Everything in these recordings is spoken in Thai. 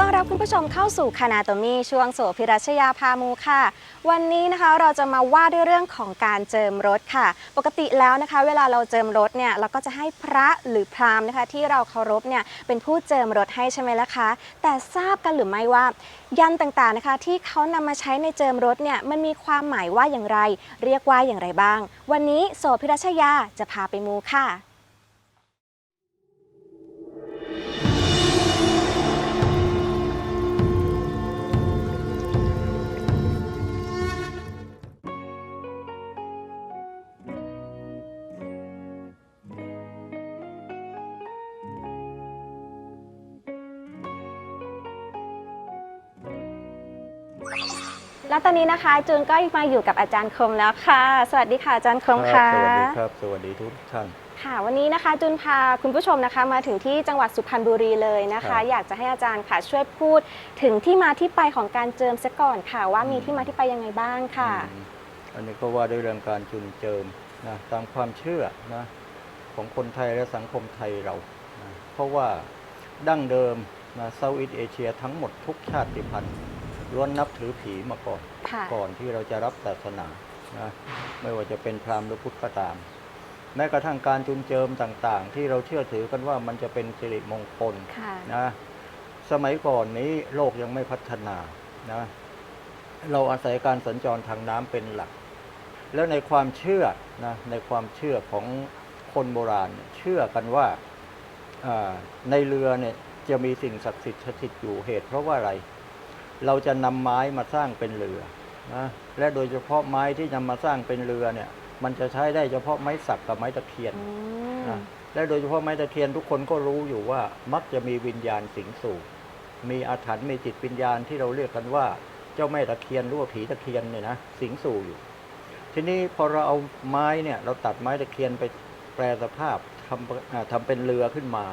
ต้อนรับคุณผู้ชมเข้าสู่คณาโตมีช่วงโสภิรัชยาพามูค่ะ วันนี้นะคะเราจะมาว่าด้วยเรื่องของการเจิมรถค่ะ ปกติแล้วนะคะ เวลาเราเจิมรถเนี่ยเราก็จะให้พระหรือพราหมณ์นะคะ ที่เราเคารพเนี่ยเป็นผู้เจิมรถให้ใช่ไหมล่ะคะแต่ทราบกันหรือไม่ว่า ยันต่างๆนะคะ ที่เขานำมาใช้ในเจิมรถเนี่ยมันมีความหมายว่าอย่างไร เรียกว่าอย่างไรบ้าง วันนี้โสภิรัชยาจะพาไปมูค่ะ แล้วตอนนี้นะคะจูนก็มาอยู่กับอาจารย์คมแล้วค่ะ สวัสดีค่ะอาจารย์คมคค่ะรับสวัสดีครับ สวัสดีทุกท่าน ค่ะ วันนี้นะคะจูนพาคุณผู้ชมนะคะมาถึงที่จังหวัดสุพรรณบุรีเลยนะครัคะบอยากจะให้อาจารย์ค่ะช่วยพูดถึงที่มาที่ไปของการเจิมซะก่อนค่ะ ว่ามีอืมที่มาที่ไปยังไงบ้างค่ะอืมอันนี้ก็ว่าด้วยเรื่องการจุนเจิมนะตามความเชื่อนะของคนไทยและสังคมไทยเรานะเพราะว่าดั้งเดิมนะเซาท์อีสเอเชียทั้งหมดทุกชาติพันธุ์ ล้วนนับถือผีมาก่อน ค่ะ ก่อนที่เราจะรับศาสนานะไม่ว่าจะเป็นพราหมณ์หรือพุทธก็ตาม แม้กระทั่งการจุนเจิมต่างๆ ที่เราเชื่อถือกันว่ามันจะเป็นสิริมงคลค่ะ นะสมัยก่อนนี้โลกยังไม่พัฒนานะเราอาศัยการสัญจรทางน้ำเป็นหลัก แล้วในความเชื่อนะในความเชื่อของคนโบราณเนี่ยเชื่อกันว่าอ่าในเรือเนี่ยจะมีสิ่งศักดิ์สิทธิ์สถิตอยู่เหตุเพราะว่าอะไร เราจะนำไม้มาสร้างเป็นเรือนะและโดยเฉพาะไม้ที่นำมาสร้างเป็นเรือเนี่ย มันจะใช้ได้เฉพาะไม้สักกับไม้ตะเคียนอืมนะและโดยเฉพาะไม้ตะเคียนทุกคนก็รู้อยู่ว่ามักจะมีวิญญาณสิงสู่ มีอาถรรพ์มีจิตวิญญาณที่เราเรียกกันว่า เจ้าแม่ตะเคียนหรือว่าผีตะเคียนเนี่ยนะสิงสู่อยู่ ทีนี้พอเราเอาไม้เนี่ยเราตัดไม้ตะเคียนไปแปลสภาพทำอ่าทำเป็นเรือขึ้นมา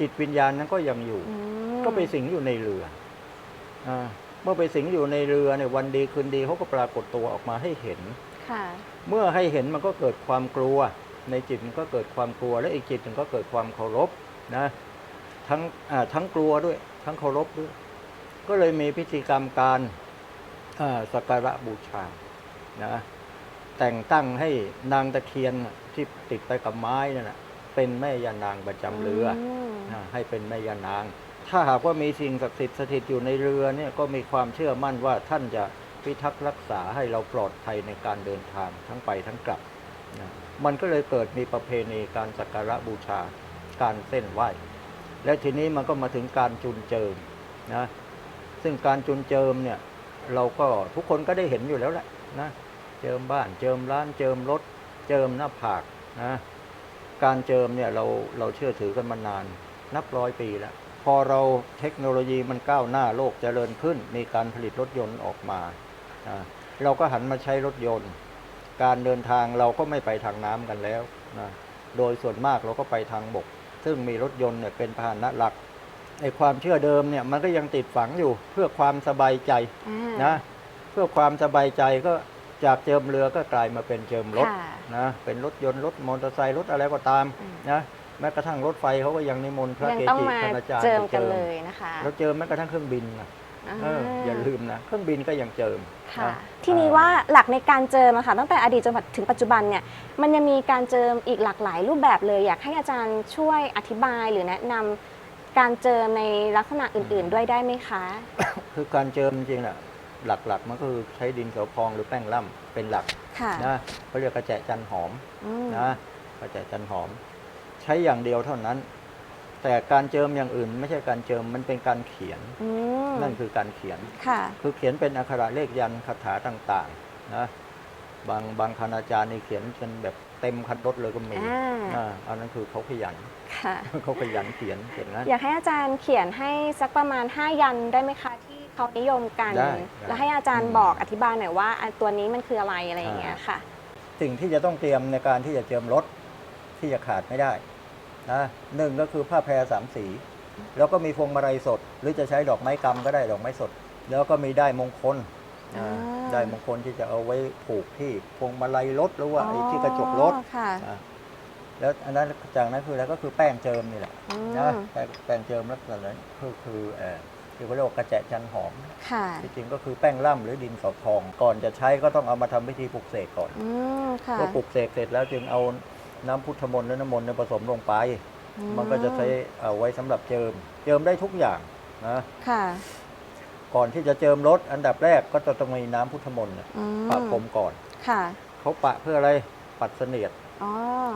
จิตวิญญาณนั้นก็ยังอยู่อืมก็ไปสิงอยู่ในเรืออา เมื่อไปสิงอยู่ในเรือเนี่ยวันดีคืนดีเขาก็ปรากฏตัวออกมาให้เห็น ค่ะเมื่อให้เห็นมันก็เกิดความกลัว ในจิตมันก็เกิดความกลัว และอีกจิตหนึ่งก็เกิดความเคารพนะทั้งอ่าทั้งกลัวด้วย ทั้งเคารพด้วย ก็เลยมีพิธีกรรมการอ่าสักการะบูชานะแต่งตั้งให้นางตะเคียนที่ติดไปกับไม้นั่นนะเป็นแม่ยานางประจำเรืออมอ่าให้เป็นแม่ยานาง ถ้าหากว่ามีสิ่งศักดิ์สิทธิ์สถิตอยู่ในเรือเนี่ยก็มีความเชื่อมั่นว่าท่านจะพิทักษ์รักษาให้เราปลอดภัยในการเดินทางทั้งไปทั้งกลับนะมันก็เลยเกิดมีประเพณีการสักการะบูชาการเส้นไหว้ และทีนี้มันก็มาถึงการจุนเจิมนะซึ่งการจุนเจิมเนี่ยเราก็ทุกคนก็ได้เห็นอยู่แล้วแหละนะเจิมบ้านเจิมร้านเจิมรถ เจิมหน้าผากนะการเจิมเนี่ยเราเราเชื่อถือกันมานาน นับร้อยปีแล้ว พอเราเทคโนโลยีมันก้าวหน้าโลกเจริญขึ้น มีการผลิตรถยนต์ออกมาอ่าเราก็หันมาใช้รถยนต์ การเดินทางเราก็ไม่ไปทางน้ำกันแล้วนะโดยส่วนมากเราก็ไปทางบก ซึ่งมีรถยนต์เนี่ยเป็นพาหนะหลักไอ้ความเชื่อเดิมเนี่ยมันก็ยังติดฝังอยู่เพื่อความสบายใจอ่านะเพื่อความสบายใจก็จากเจิมเรือก็กลายมาเป็นเจิมรถค่ะนะเป็นรถยนต์รถมอเตอร์ไซค์รถอะไรก็ตามอืมนะ แม้กระทั่งรถไฟเขาก็ยังนิมนต์พระยังเกต้องจิมาคณาจารย์เจิมไปกันเลยนะคะเราเจิมแม้กระทั่งเครื่องบินนะเอออย่าลืมนะเครื่องบินก็ยังเจิมค่ะ นะทีนี้ว่าหลักในการเจิมอะค่ะตั้งแต่อดีตจนถึงปัจจุบันเนี่ยมันยังมีการเจิมอีกหลากหลายรูปแบบเลย อยากให้อาจารย์ช่วยอธิบายหรือแนะนำการเจิมในลักษณะอื่น ๆ ด้วยได้ไหมคะ คือการเจิมจริงๆน่ะหลักๆมันก็คือใช้ดินสอพองหรือแป้งล่ำเป็นหลักค่ะนะเขาเรียกกระแจจันหอมอืมนะกระแจจันหอม ใช้อย่างเดียวเท่านั้น แต่การเจิมอย่างอื่น ไม่ใช่การเจิมมันเป็นการเขียน อืมนั่นคือการเขียน ค่ะ คือเขียนเป็นอักขระเลขยันต์คาถาต่างๆนะบางบางคณาจารย์นี่เขียนจนแบบเต็มคันรถเลยก็มีอ่า อ่าอันนั้นคือเขาขยัน ค่ะ เขาขยันเขียนเขียนนั้น อยากให้อาจารย์เขียนให้สักประมาณ 5 ยันได้ไหมคะที่เขานิยมกัน ได้ได้แล้วให้อาจารย์อืม บอกอธิบายหน่อยว่าอันตัวนี้มันคืออะไรอะไรอย่างเงี้ยค่ะ สิ่งที่จะต้องเตรียมในการที่จะเจิมรถที่จะขาดไม่ได้ นะหนึ่งก็คือผ้าแพรสามสี แล้วก็มีพวงมาลัยสด หรือจะใช้ดอกไม้กำก็ได้ดอกไม้สด แล้วก็มีได้ายมงคลอ่านะได้ายมงคลที่จะเอาไว้ผูกที่พวงมาลัยรถหรือว่าไอ้ที่กระจกรถอ๋อค่ะอะแล้วอันนั้นจากนั้นคืออะไรก็คือแป้งเจิมนี่แหละอืมนะแป้งแป้งเจิมลักษณะนั้นคือคือเอ่อที่เขาเรียกว่ากระแจะจันหอม ค่ะที่จริงก็คือแป้งล่ำหรือดินสอทอง ก่อนจะใช้ก็ต้องเอามาทำพิธีปลุกเสกก่อนอืมค่ะ เมื่อปลุกเสกเสร็จแล้วจึงเอา น้ำพุทธมนต์และน้ำมนต์เนี่ยผสมลงไปอืมันก็จะใช้เอาไว้สำหรับเจิม เจิมได้ทุกอย่างนะค่ะ ก่อนที่จะเจิมรถอันดับแรกก็จะต้องมีน้ำพุทธมนต์เนี่ยอืมปะพรมก่อน ค่ะ เขาปะเพื่ออะไรปัดเสนียดอ๋อ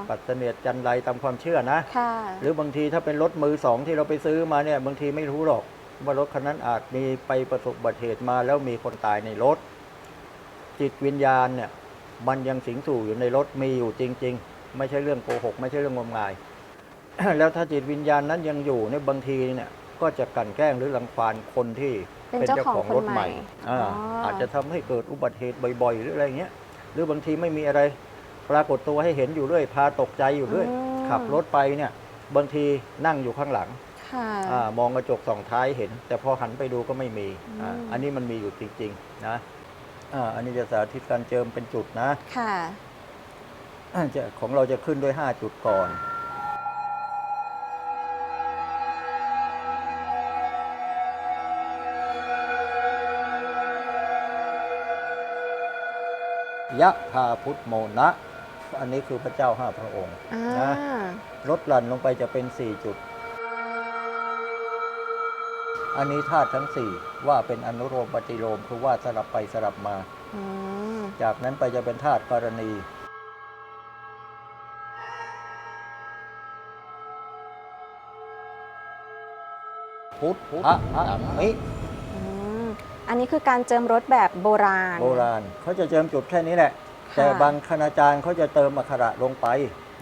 ปัดเสนียดจันไรตามความเชื่อนะ ค่ะ หรือบางทีถ้าเป็นรถมือสองที่เราไปซื้อมาเนี่ยบางทีไม่รู้หรอก ว่ารถคันนั้นอาจมีไปประสบอุบัติเหตุมาแล้วมีคนตายในรถ จิตวิญญาณเนี่ย มันยังสิงสู่อยู่ในรถมีอยู่จริงๆ ไม่ใช่เรื่องโกหก ไม่ใช่เรื่องงมงาย แล้วถ้าจิตวิญญาณนั้นยังอยู่เนี่ยบางทีเนี่ยก็จะกลั่นแกล้งหรือรังควานคนที่เป็นเจ้าของคนใหม่อาอ๋อออาจจะทำให้เกิดอุบัติเหตุบ่อยๆ หรืออะไรเงี้ยหรือบางทีไม่มีอะไรปรากฏตัวให้เห็นอยู่เรื่อยพาตกใจอยู่เรื่อยอืมขับรถไปเนี่ยบางทีนั่งอยู่ข้างหลังค่ะอามองกระจกสองท้ายเห็น แต่พอหันไปดูก็ไม่มีอ่าอืมอันนี้มันมีอยู่จริงๆนะอ่าอันนี้จะสาธิตการเจิมเป็นจุดนะค่ะอ่า จะของเราจะขึ้นด้วย 5 จุดก่อนยะธาพุทธโมนะ อันนี้คือพระเจ้าห้าพระองค์อ่านะลดหลั่นลงไปจะเป็น4จุด อันนี้ธาตุทั้ง4ว่าเป็นอนุโลมปฏิโลมคือว่าสลับไปสลับมาอืมจากนั้นไปจะเป็นธาตุกรณี พุทธะสัมมิอืมอันนี้คือการเจิมรถแบบโบราณ โบราณเขาจะเจิมจุดแค่นี้แหละ ค่ะ แต่บางคณาจารย์เขาจะเติมอักขระลงไป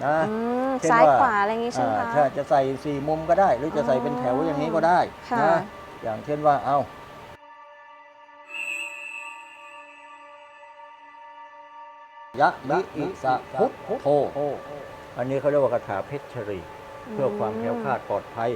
นะ อืมเช่นซ้ายว่า ขวาอะไรอย่างงี้ใช่ไหมอ่าคะ ถ้าจะใส่สี่มุมก็ได้ หรือจะใส่เป็นแถวอย่างนี้ก็ได้ค่ะ นะอย่างเช่นว่าเอายะมิอิสะพุทโธอันนี้เขาเรียกว่าคาถาเพชรชรี เพื่อความแคล้วคลาดปลอดภัย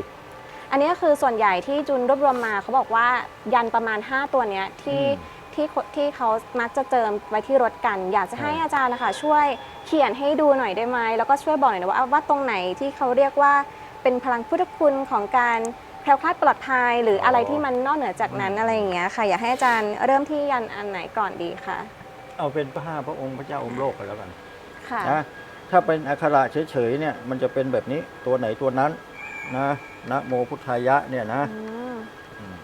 อันนี้ก็คือส่วนใหญ่ที่จุนรวบรวมมาเขาบอกว่ายันประมาณ 5 ตัวเนี้ยที่อืมที่คนที่เขามักจะเจิมไว้ที่รถกัน อยากจะให้อืมอาจารย์นะคะช่วยเขียนให้ดูหน่อยได้ไหมแล้วก็ช่วยบอกหน่อยนะว่าว่าตรงไหนที่เขาเรียกว่าเป็นพลังพุทธคุณของการแคล้วคลาดปลอดภัยหรืออะไรที่มันนอกเหนือจากนั้นอะไรอย่างเงี้ยค่ะ อยากให้อาจารย์เริ่มที่ยันอันไหนก่อนดีคะเอาเป็นพระห้าพระองค์พระเจ้าองค์โลกไปแล้วกันค่ะนะถ้าเป็นอักขระเฉยๆเนี่ยมันจะเป็นแบบนี้ตัวไหนตัวนั้น นะนะโมพุทธายะเนี่ยนะอืมอืม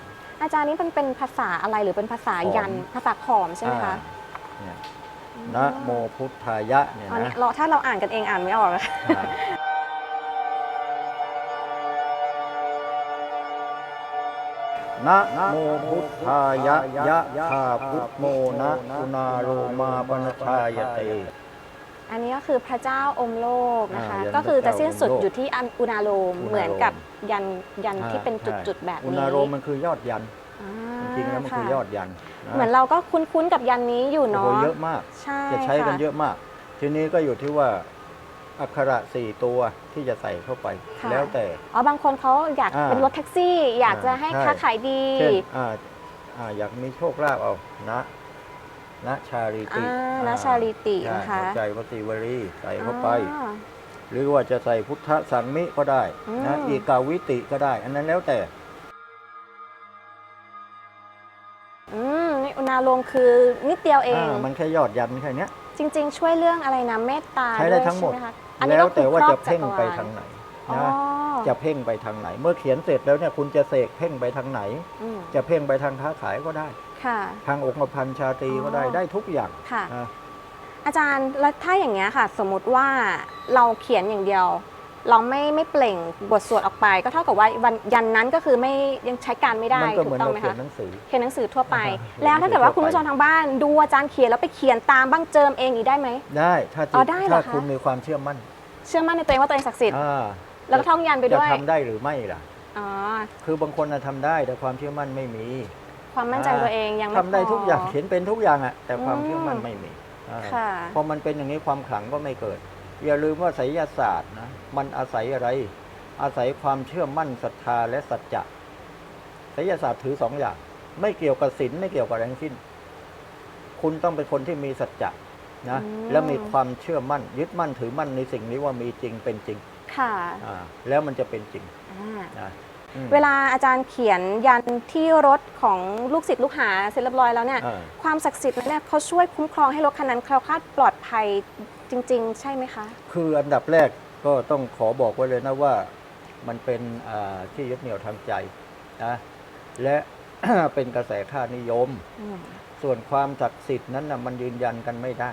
อาจารย์นี่มันเป็นภาษาอะไรหรือเป็นภาษาขอมยันภาษาขอมใช่ไหมคะอ่าเนี่ยนะโมพุทธายะเนี่ยตอนนะนี้เราถ้าเราอ่านกันเองอ่านไม่ออกอะอ่านะโมพุทธายะยะธาพุทโมนะอุณาโรมาปนชายเต อันนี้ก็คือพระเจ้าอมโลกนะคะ อ่ายันก็คือจะพระเจ้าสิ้นสุดอมโลกอยู่ที่อันอุณาโลมอุณาโลม เหมือนกับยันยันที่เป็นใช่จุดๆแบบอุนี้ณาโรมมันคือยอดยัน อ่าจริงๆแล้วมันคือยอดยันนะเหมือนเราก็คุ้นๆกับยันนี้อยู่โอ้เนาะโหเยอะมาก ใช่จะใช้กันค่เยอะมาก ทีนี้ก็อยู่ที่ว่าอักขระสี่ตัวที่จะใส่เข้าไปค่ะแล้วแต่ อ๋อบางคนเขาอยากอ่าเป็นรถแท็กซี่ อยากจะให้ใช่ ค้าขายดี เช่นอ่าอ่าอยากมีโชคลาภเอานะ นะชาริติอ่าอ่นะชาลิติใช่นะคะ หัวใจวสีวรีใส่เข้าไป อ่าหรือว่าจะใส่พุทธสังมิก็ได้นะอืม อีกาวิติก็ได้ อันนั้นแล้วแต่ อืมนี่อุณาโลมคือนิดเดียวเอง อ่ามันแค่ยอดยันแค่เนี้ย จริง ๆ ช่วยเรื่องอะไรนะเมตตาใช้ได้วยทั้งหมด ใช่ไคะอันนี้แล้วก็คืแต่อว่าครอบจะเพ่งไปจักรวลทางไหนอ๋อนะจะเพ่งไปทางไหน เมื่อเขียนเสร็จแล้วเนี่ยคุณจะเสกเพ่งไปทางไหน อืมจะเพ่งไปทางค้าขายก็ได้ ค่ะ ทางองค์พันธ์ชาตรีก็ได้อ๋อ ได้ทุกอย่างค่ะ นะ อาจารย์แล้วถ้าอย่างเงี้ยค่ะ สมมุติว่าเราเขียนอย่างเดียว เราไม่ไม่เปล่งบทสวดออกไป ก็เท่ากับว่าวันยันนั้นก็คือไม่ยังใช้การไม่ได้มันก็ถูเหมืกอนต้องเราไหมเขียคะนหนังสือ เขียนหนังสือทั่วไป อ่าแล้วถ้าเกิดว่าเขียนหนังสือคุณผู้ชมทางบ้านดูอาจารย์เขียนแล้วไปเขียนตามบ้างเจิมเองอีกได้ไหม ได้ถ้าจิอ๋ตอได้เหรอถ้าคะ คุณมีความเชื่อมั่นเชื่อมั่นในตัวเองว่าตัวเองศักดิ์สิทธิ์อ่าแล้วก็ท่องยันไปด้วยจะทำได้หรือไม่ล่ะ อ๋อคือบางคนน่ะทำได้แต่ความเชื่อมั่นไม่มี ความมั่นใจตัวเองยังไม่ทำได้พอทุกอย่างเขียนเป็นทุกอย่างอะแต่ความอืม เชื่อมั่นไม่มีอ่าค่ะ พอมันเป็นอย่างนี้ความขลังก็ไม่เกิด อย่าลืมว่าไสยศาสตร์นะมันอาศัยอะไร อาศัยความเชื่อมั่นศรัทธาและสัจจะไสยศาสตร์ถือสองอย่าง ไม่เกี่ยวกับศีลไม่เกี่ยวกับอะไรทั้งสิ้น คุณต้องเป็นคนที่มีสัจจะนะอืม และมีความเชื่อมั่น ยึดมั่นถือมั่นในสิ่งนี้ว่ามีจริงเป็นจริงค่ะอ่าแล้วมันจะเป็นจริง อ่า นะอืม เวลาอาจารย์เขียนยันที่รถของลูกศิษย์ลูกหาเสร็จเรียบร้อยแล้วเนี่ยอ่า ความศักดิ์สิทธิ์นั้นเนี่ยเขาช่วยคุ้มครองให้รถคันนั้นแคล้วคลาดปลอดภัยจริง ๆ ใช่ไหมคะ คืออันดับแรกก็ต้องขอบอกไว้เลยนะว่ามันเป็นอ่าที่ยึดเหนี่ยวทางใจนะและ เป็นกระแสค่านิยม อืม ส่วนความศักดิ์สิทธิ์นั้นนะมันยืนยันกันไม่ได้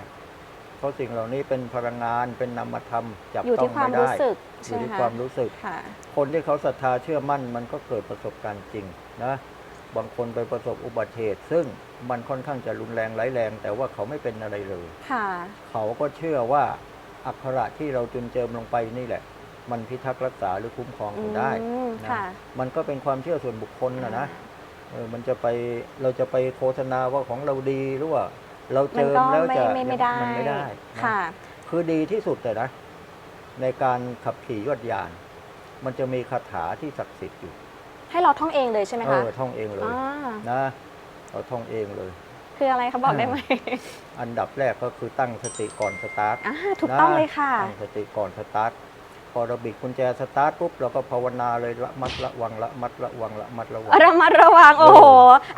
เพราะสิ่งเหล่านี้เป็นพลังงานเป็นนามธรรมจับอยู่ต้อที่งความไม่รู้ได้สึกอใช่ยู่ไหมที่คะความรู้สึก ค่ะ คนที่เขาศรัทธาเชื่อมั่นมันก็เกิดประสบการณ์จริงนะบางคนไปประสบอุบัติเหตุ ซึ่งมันค่อนข้างจะรุนแรงร้ายแรง แต่ว่าเขาไม่เป็นอะไรเลย ค่ะ เขาก็เชื่อว่าอักขระที่เราจุนเจิมลงไปนี่แหละ มันพิทักษ์รักษาหรือคุ้มครองเขาได้อืมนะค่ะ มันก็เป็นความเชื่อส่วนบุคคลนะนะเออมันจะไปเราจะไปโฆษณาว่าของเราดีหรือว่า เรามัเจินมก็แล้วไม่จะไม่ไม่ได้มันไม่ได้นะค่ะ คือดีที่สุดแต่นะ ในการขับขี่ยวดยาน มันจะมีคาถาที่ศักดิ์สิทธิ์อยู่ ให้เราท่องเองเลยใช่ไหมเอคะอท่องเองเลยอ่านะเราท่องเองเลย คืออะไรคะบอกได้ไหมอันดับแรกก็คือตั้งสติก่อนสตาร์ทอ่าถูกต้องเลยค่ะตั้งสติก่อนสตาร์ท พอเราบิดกุญแจสตาร์ทปุ๊บเราก็ภาวนาเลยละมัดระวังละมัดระวังละมัดระวัง ระมัดระวังโอ้โห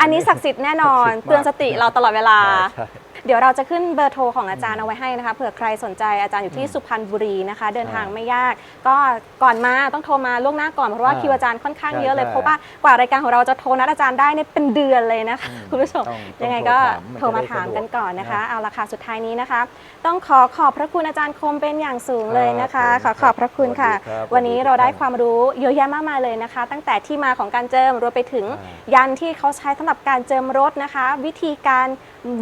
อันนี้ศักดิ์สิทธิ์แน่นอน ศักดิ์สิทธิ์มาก เตือนสติเราตลอดเวลา ใช่ เดี๋ยวเราจะขึ้นเบอร์โทรของอาจารย์อืมเอาไว้ให้นะคะเผื่อใครสนใจอาจารย์อยู่ที่อืมสุพรรณบุรีนะคะ เดินทางอ่าไม่ยาก ก็ก่อนมาต้องโทรมาล่วงหน้าก่อนเพราะว่าอ่าคิวอาจารย์ค่อนข้างใช่เยอะเลยใช่เพราะว่ากว่ารายการของเราจะโทรนัดอาจารย์ได้เนี่ยเป็นเดือนเลยนะคะอืมคุณผู้ชมต้องยังไงต้องก็โทโทรรมามาจะได้ถามสะดวกกันก่อนนะคะนะเอาละค่ะสุดท้ายนี้นะคะ ต้องขอขอบพระคุณอาจารย์คมเป็นอย่างสูงเลยนะคะครัขอบขอบพระคุณค่ะสวัสดีครับวันนี้สวัสดีเราได้ครับความรู้เยอะแยะมากมายเลยนะคะ ตั้งแต่ที่มาของการเจิมรวมไปถึงอ่ายันที่เขาใช้สำหรับการเจิมรถนะคะ วิธีการ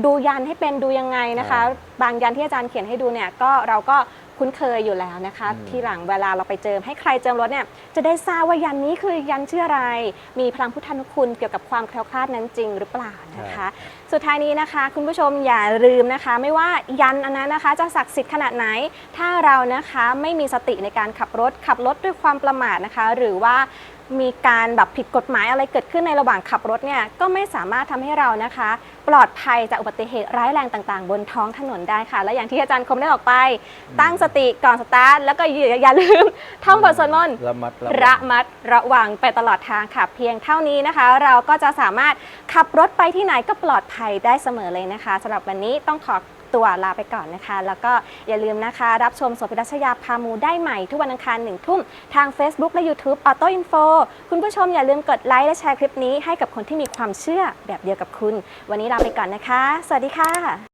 ดูยันให้เป็นดูยังไงนะคะอ่าบางยันที่อาจารย์เขียนให้ดูเนี่ยก็เราก็คุ้นเคยอยู่แล้วนะคะอืมทีหลังเวลาเราไปเจิมให้ใครเจิมรถเนี่ยจะได้ทราบว่ายันนี้คือยันชื่ออะไร มีพลังพุทธานุคุณเกี่ยวกับความแคล้วคลาดนั้นจริงหรือเปล่านะคะ สุดท้ายนี้นะคะ คุณผู้ชมอย่าลืมนะคะ ไม่ว่ายันอันนั้นนะคะ จะศักดิ์สิทธิ์ขนาดไหน ถ้าเรานะคะไม่มีสติในการขับรถขับรถด้วยความประมาทนะคะ หรือว่ามีการแบบผิดกฎหมายอะไรเกิดขึ้นในระหว่างขับรถเนี่ยก็ไม่สามารถทำให้เรานะคะ ปลอดภัยจากอุบัติเหตุร้ายแรงต่างๆ บนท้องถนนได้ค่ะ และอย่างที่อาจารย์คมได้ออกไป ตั้งสติก่อนสตาร์ทแล้วก็อย่าอย่าลืมท่องบทสวดมนต์ระมัดระระวังมัดระวังไปตลอดทางค่ะ เพียงเท่านี้นะคะ เราก็จะสามารถขับรถไปที่ไหนก็ปลอดภัยได้เสมอเลยนะคะสำหรับวันนี้ต้องขอตัวลาไปก่อนนะคะ แล้วก็อย่าลืมนะคะ รับชมโสพิรัชยาพามูได้ใหม่ทุกวันอังคารหนึ่งทุ่ม ทาง Facebook และ YouTube Auto Info คุณผู้ชมอย่าลืมกดไลค์และแชร์คลิปนี้ให้กับคนที่มีความเชื่อแบบเดียวกับคุณ วันนี้ลาไปก่อนนะคะ สวัสดีค่ะ